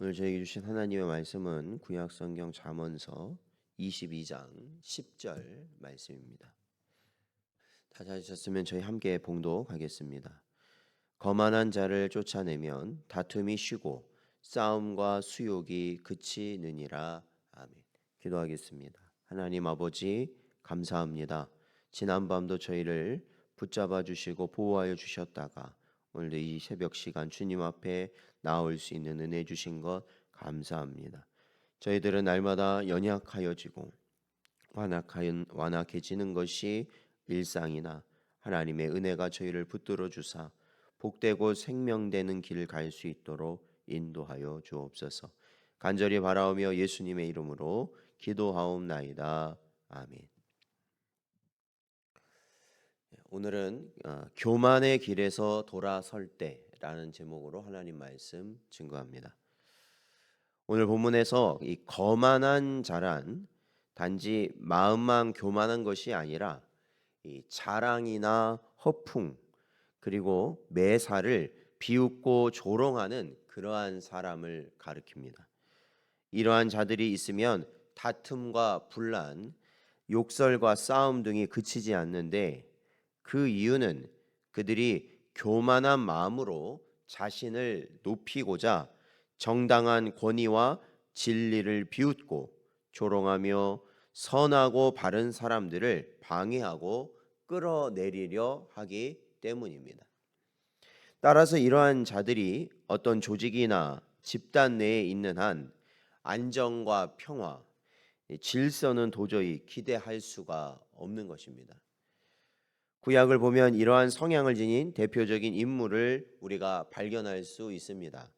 오늘 저에게 주신 하나님의 말씀은 구약 성경 잠언서 22장 10절 말씀입니다. 다 찾으셨으면 저희 함께 봉독하겠습니다. 거만한 자를 쫓아내면 다툼이 쉬고 싸움과 수욕이 그치느니라. 아멘. 기도하겠습니다. 하나님 아버지 감사합니다. 지난밤도 저희를 붙잡아 주시고 보호하여 주셨다가 오늘도 이 새벽 시간 주님 앞에 나올 수 있는 은혜 주신 것 감사합니다. 저희들은 날마다 연약하여지고 완악하여 완악해지는 것이 일상이나 하나님의 은혜가 저희를 붙들어 주사 복되고 생명되는 길을 갈 수 있도록 인도하여 주옵소서. 간절히 바라오며 예수님의 이름으로 기도하옵나이다. 아멘. 오늘은 어, 교만의 길에서 돌아설 때라는 제목으로 하나님 말씀 증거합니다. 오늘 본문에서 이 거만한 자란 단지 마음만 교만한 것이 아니라 이 자랑이나 허풍 그리고 매사를 비웃고 조롱하는 그러한 사람을 가리킵니다. 이러한 자들이 있으면 다툼과 분란, 욕설과 싸움 등이 그치지 않는데 그 이유는 그들이 교만한 마음으로 자신을 높이고자 정당한 권위와 진리를 비웃고 조롱하며 선하고 바른 사람들을 방해하고 끌어내리려 하기 때문입니다. 따라서 이러한 자들이 어떤 조직이나 집단 내에 있는 한 안정과 평화, 질서는 도저히 기대할 수가 없는 것입니다. 구약을 보면 이러한 성향을 지닌 대표적인 인물을 우리가 발견할 수 있습니다.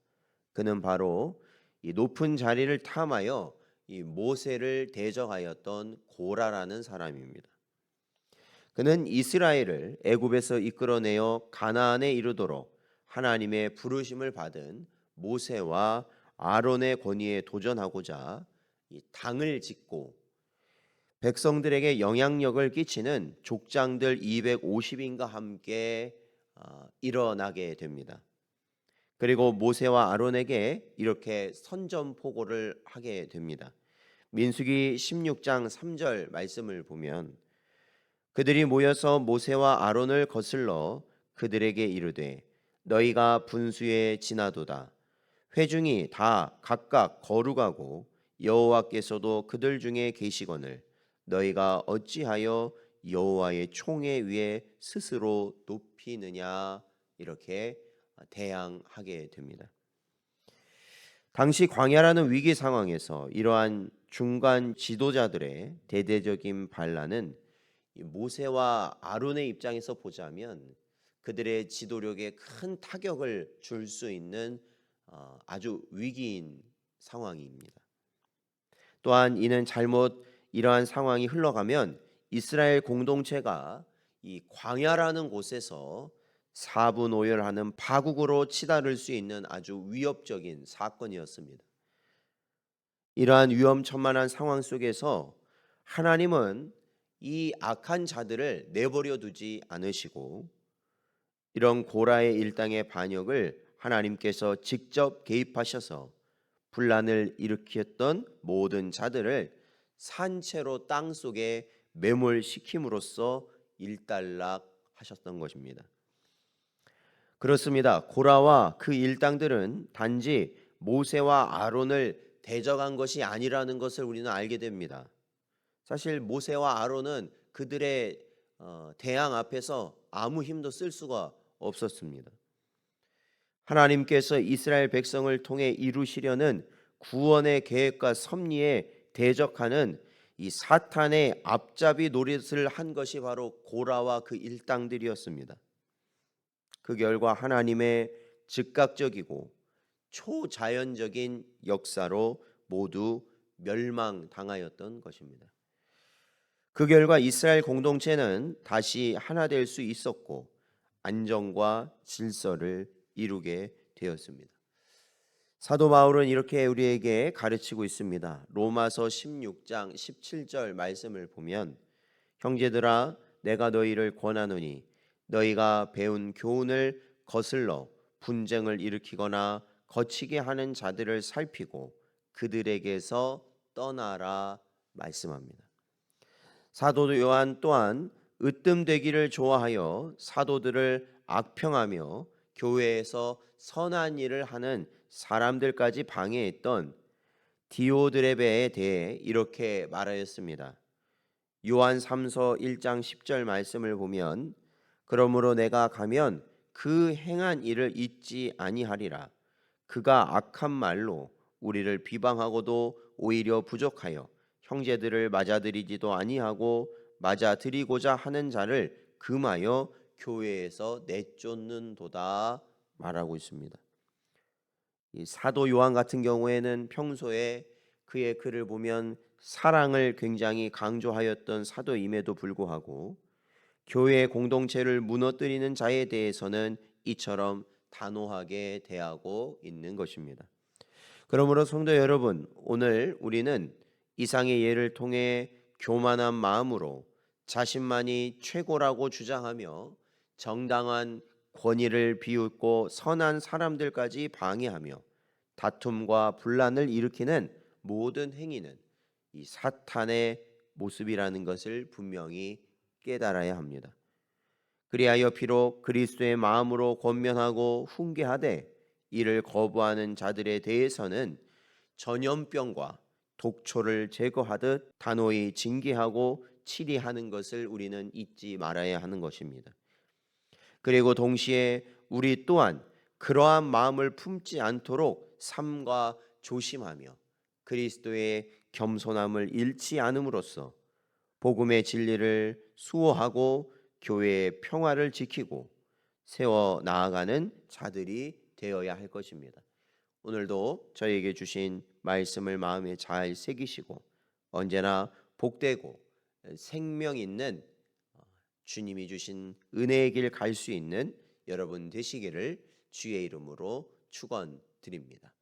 그는 바로 이 높은 자리를 탐하여 이 모세를 대적하였던 고라라는 사람입니다. 그는 이스라엘을 애굽에서 이끌어내어 가나안에 이르도록 하나님의 부르심을 받은 모세와 아론의 권위에 도전하고자 이 당을 짓고 백성들에게 영향력을 끼치는 족장들 250인과 함께 어, 일어나게 됩니다. 그리고 모세와 아론에게 이렇게 선전포고를 하게 됩니다. 민수기 16장 3절 말씀을 보면 그들이 모여서 모세와 아론을 거슬러 그들에게 이르되 너희가 분수에 지나도다 회중이 다 각각 거룩하고 여호와께서도 그들 중에 계시거늘 너희가 어찌하여 여호와의 총에 위에 스스로 높이느냐 이렇게 대항하게 됩니다. 당시 광야라는 위기 상황에서 이러한 중간 지도자들의 대대적인 반란은 모세와 아론의 입장에서 보자면 그들의 지도력에 큰 타격을 줄 수 있는 어, 아주 위기인 상황입니다. 또한 이는 잘못 이러한 상황이 흘러가면 이스라엘 공동체가 이 광야라는 곳에서 사분 오열하는 파국으로 치달을 수 있는 아주 위협적인 사건이었습니다. 이러한 위험천만한 상황 속에서 하나님은 이 악한 자들을 내버려 두지 않으시고 이런 고라의 일당의 반역을 하나님께서 직접 개입하셔서 분란을 일으켰던 모든 자들을 산채로 땅 속에 매몰시킴으로써 일단락하셨던 것입니다. 그렇습니다. 고라와 그 일당들은 단지 모세와 아론을 대적한 것이 아니라는 것을 우리는 알게 됩니다. 사실 모세와 아론은 그들의 어, 대항 앞에서 아무 힘도 쓸 수가 없었습니다. 하나님께서 이스라엘 백성을 통해 이루시려는 구원의 계획과 섭리에 대적하는 이 사탄의 앞잡이 노릇을 한 것이 바로 고라와 그 일당들이었습니다. 그 결과 하나님의 즉각적이고 초자연적인 역사로 모두 멸망당하였던 것입니다. 그 결과 이스라엘 공동체는 다시 하나 될 수 있었고 안정과 질서를 이루게 되었습니다. 사도 바울은 이렇게 우리에게 가르치고 있습니다. 로마서 16장 17절 말씀을 보면 형제들아 내가 너희를 권하노니 너희가 배운 교훈을 거슬러 분쟁을 일으키거나 거치게 하는 자들을 살피고 그들에게서 떠나라 말씀합니다. 사도 요한 또한 으뜸되기를 좋아하여 사도들을 악평하며 교회에서 선한 일을 하는 사람들까지 방해했던 디오드레베에 대해 이렇게 말하였습니다. 요한 3서 1장 10절 말씀을 보면 그러므로 내가 가면 그 행한 일을 잊지 아니하리라 그가 악한 말로 우리를 비방하고도 오히려 부족하여 형제들을 맞아들이지도 아니하고 맞아들이고자 하는 자를 금하여 교회에서 내쫓는도다 말하고 있습니다. 이 사도 요한 같은 경우에는 평소에 그의 글을 보면 사랑을 굉장히 강조하였던 사도임에도 불구하고 교회 공동체를 무너뜨리는 자에 대해서는 이처럼 단호하게 대하고 있는 것입니다. 그러므로 성도 여러분, 오늘 우리는 이상의 예를 통해 교만한 마음으로 자신만이 최고라고 주장하며 정당한 권위를 비웃고 선한 사람들까지 방해하며 다툼과 분란을 일으키는 모든 행위는 이 사탄의 모습이라는 것을 분명히 깨달아야 합니다. 그리하여 비록 그리스도의 마음으로 권면하고 훈계하되 이를 거부하는 자들에 대해서는 전염병과 독초를 제거하듯 단호히 징계하고 치리하는 것을 우리는 잊지 말아야 하는 것입니다. 그리고 동시에 우리 또한 그러한 마음을 품지 않도록 삼가 조심하며 그리스도의 겸손함을 잃지 않음으로써 복음의 진리를 수호하고 교회의 평화를 지키고 세워 나아가는 자들이 되어야 할 것입니다. 오늘도 저에게 주신 말씀을 마음에 잘 새기시고 언제나 복되고 생명 있는 어, 주님이 주신 은혜의 길 갈 수 있는 여러분 되시기를 주의 이름으로 축원드립니다.